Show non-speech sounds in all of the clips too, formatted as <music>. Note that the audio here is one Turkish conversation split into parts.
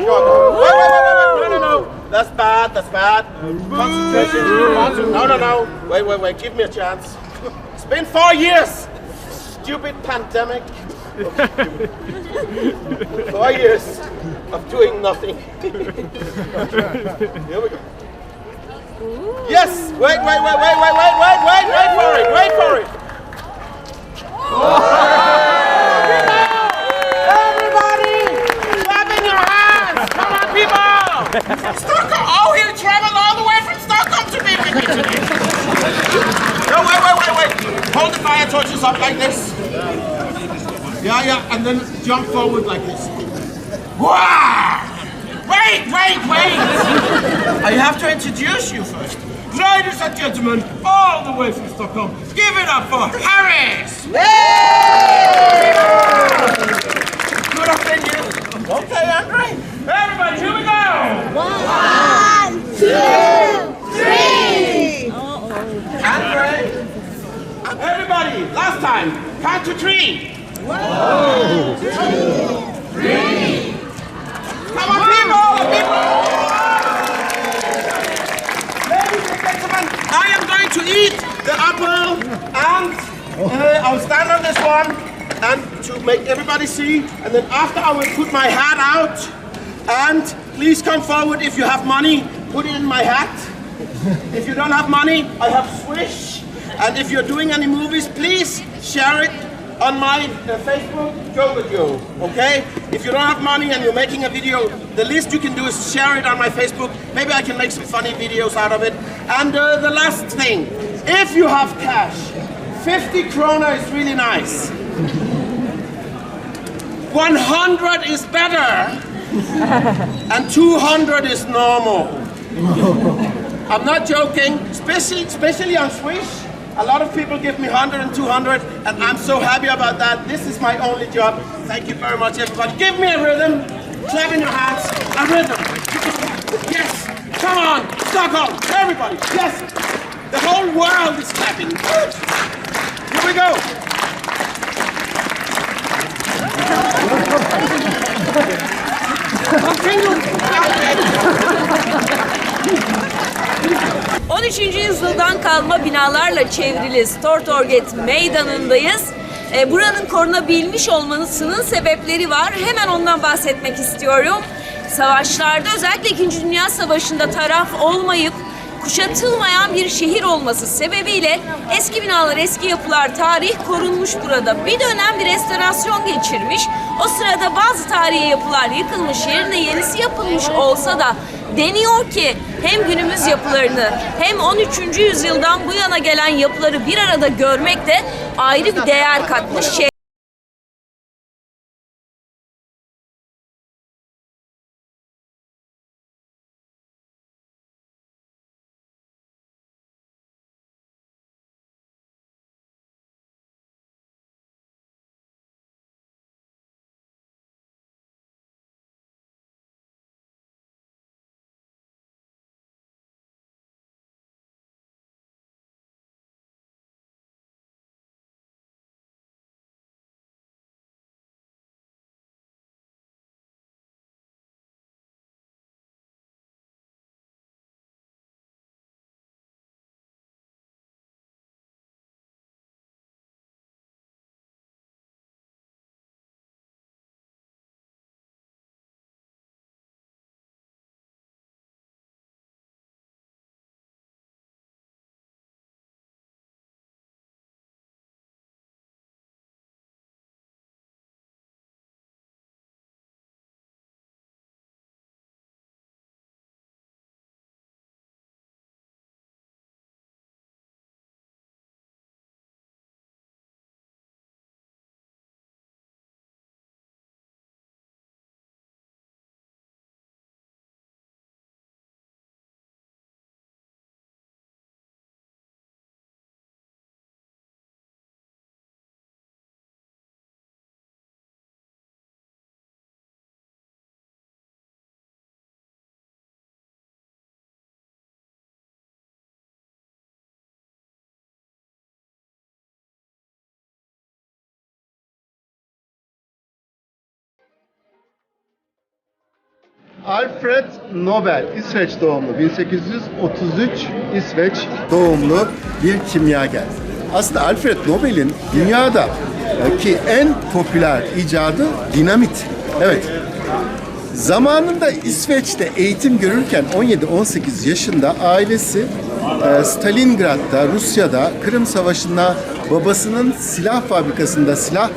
Wait, wait, wait, wait, wait. No, no, no. That's bad. That's bad. Concentration. No, no, no. Wait, wait, wait. Give me a chance. It's been four years. Stupid pandemic. Four years of doing nothing. Here we go. Yes. Wait, wait, wait, wait, wait, wait, wait, wait, wait for it. Wait for it. Everybody, clapping your hands. Come on, people. Stockholm. Oh, he traveled all the way from Stockholm to be with me today. No, wait, wait, wait, wait. Hold the fire torches up like this. Yeah, yeah, and then jump forward like this. Wow! Wait, wait, wait! I have to introduce you first. Ladies and gentlemen, all the way from Stockholm, give it up for Harris! Good opinion. Okay, Andre. Everybody, here we go! One, two, three. Andre. Everybody, time, count to three. One, two, three. Come on, people! People! Ladies and gentlemen, I am going to eat the apple and uh, I'll stand on this one and to make everybody see. And then after I will put my hat out and please come forward if you have money, put it in my hat. If you don't have money, I have Swish. And if you're doing any movies, please share it on my uh, Facebook, Joe with Joe. Okay? If you don't have money and you're making a video, the least you can do is share it on my Facebook. Maybe I can make some funny videos out of it. And uh, the last thing, if you have cash, 50 krona is really nice. 100 is better. <laughs> and 200 is normal. I'm not joking, especially, especially on Swish. A lot of people give me 100 and 200, and I'm so happy about that. This is my only job. Thank you very much, everybody. Give me a rhythm. Clap in your hands. A rhythm. <laughs> Yes. Come on. Stockholm. Everybody. Yes. The whole world is clapping. Here we go. 13. yüzyıldan kalma binalarla çevrili Stortorget meydanındayız. E, buranın korunabilmiş olmasının sebepleri var. Hemen ondan bahsetmek istiyorum. Savaşlarda özellikle 2. Dünya Savaşı'nda taraf olmayıp kuşatılmayan bir şehir olması sebebiyle eski binalar, eski yapılar, tarih korunmuş burada. Bir dönem bir restorasyon geçirmiş. O sırada bazı tarihi yapılar yıkılmış, yerine yenisi yapılmış olsa da deniyor ki hem günümüz yapılarını hem 13. yüzyıldan bu yana gelen yapıları bir arada görmek de ayrı bir değer katmış. Alfred Nobel, İsveç doğumlu, 1833 İsveç doğumlu bir kimyager. Aslında Alfred Nobel'in dünyada ki en popüler icadı dinamit. Evet. Zamanında İsveç'te eğitim görürken 17-18 yaşında ailesi e, Stalingrad'da, Rusya'da Kırım Savaşı'nda babasının silah fabrikasında silah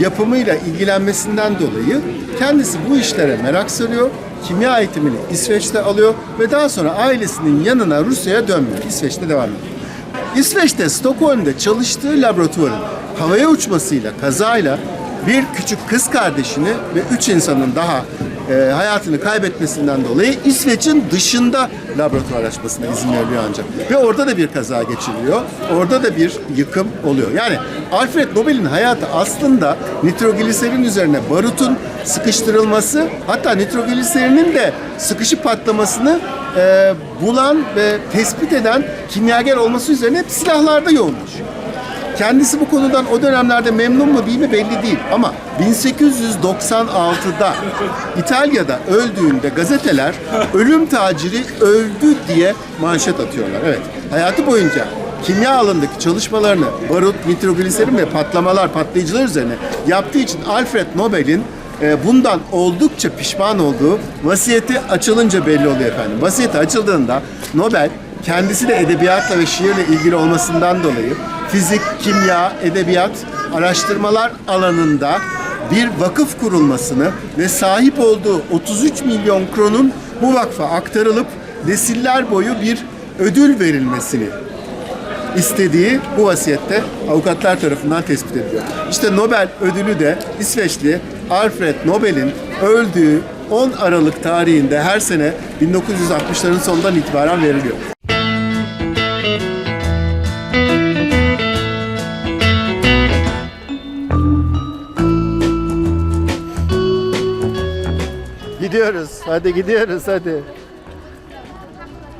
yapımıyla ilgilenmesinden dolayı kendisi bu işlere merak sarıyor. Kimya eğitimini İsveç'te alıyor ve daha sonra ailesinin yanına Rusya'ya dönmüyor. İsveç'te devam ediyor. İsveç'te Stockholm'da çalıştığı laboratuvarın havaya uçmasıyla, kazayla bir küçük kız kardeşini ve üç insanın daha e, hayatını kaybetmesinden dolayı İsveç'in dışında laboratuvar açmasına izin veriliyor ancak. Ve orada da bir kaza geçiriliyor. Orada da bir yıkım oluyor. Yani Alfred Nobel'in hayatı aslında nitrogliserin üzerine barutun sıkıştırılması hatta nitrogliserinin de sıkışıp patlamasını e, bulan ve tespit eden kimyager olması üzerine silahlarda yoğunmuş. Kendisi bu konudan o dönemlerde memnun mu değil mi belli değil ama 1896'da İtalya'da öldüğünde gazeteler ölüm taciri öldü diye manşet atıyorlar. Evet hayatı boyunca kimya alanındaki çalışmalarını barut, nitrogliserin ve patlamalar, patlayıcılar üzerine yaptığı için Alfred Nobel'in e, bundan oldukça pişman olduğu vasiyeti açılınca belli oluyor efendim. Vasiyeti açıldığında Nobel kendisi de edebiyatla ve şiirle ilgili olmasından dolayı fizik, kimya, edebiyat, araştırmalar alanında bir vakıf kurulmasını ve sahip olduğu 33 milyon kronun bu vakfa aktarılıp nesiller boyu bir ödül verilmesini istediği bu vasiyette avukatlar tarafından tespit ediliyor. İşte Nobel ödülü de İsveçli Alfred Nobel'in öldüğü 10 Aralık tarihinde her sene 1960'ların sonundan itibaren veriliyor. Gidiyoruz. Hadi gidiyoruz hadi.